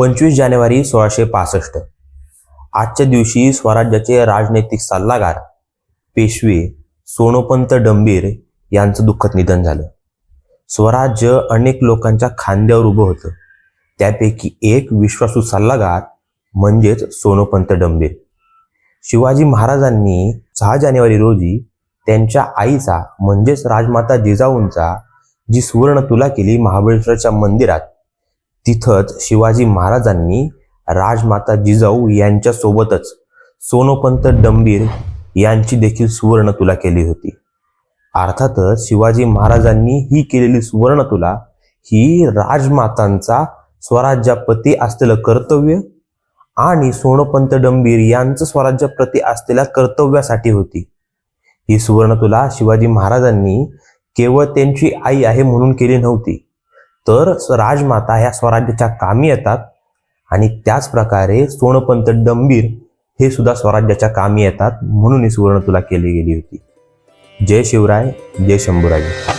पंचवीस जानेवारी सोळाशे पासष्ट. आजच्या दिवशी स्वराज्याचे राजनैतिक सल्लागार पेशवे सोनोपंत डंबीर यांचं दुःखद निधन झालं. स्वराज्य अनेक लोकांच्या खांद्यावर उभं होतं. त्यापैकी एक विश्वासू सल्लागार म्हणजेच सोनोपंत डंबीर. शिवाजी महाराजांनी सहा जानेवारी रोजी त्यांच्या आईचा म्हणजेच राजमाता जिजाऊंचा जी सुवर्ण तुला केली महाबळेश्वरच्या मंदिरात तिथंच शिवाजी महाराजांनी राजमाता जिजाऊ यांच्यासोबतच सोनोपंत डंबीर यांची देखील सुवर्ण तुला केली होती. अर्थातच शिवाजी महाराजांनी ही केलेली सुवर्ण तुला ही राजमातांचा स्वराज्याप्रती असलेलं कर्तव्य आणि सोनोपंत डंबीर यांचं स्वराज्याप्रती असलेल्या कर्तव्यासाठी होती. ही सुवर्ण तुला शिवाजी महाराजांनी केवळ त्यांची आई आहे म्हणून केली नव्हती. तर राजमाता ह्या स्वराज्याच्या कामी येतात आणि त्याच प्रकारे सोनपंत डंबीर हे सुद्धा स्वराज्याच्या कामी येतात म्हणून ही सुवर्ण तुला केली गेली होती. जय शिवराय जय शंभूराजे.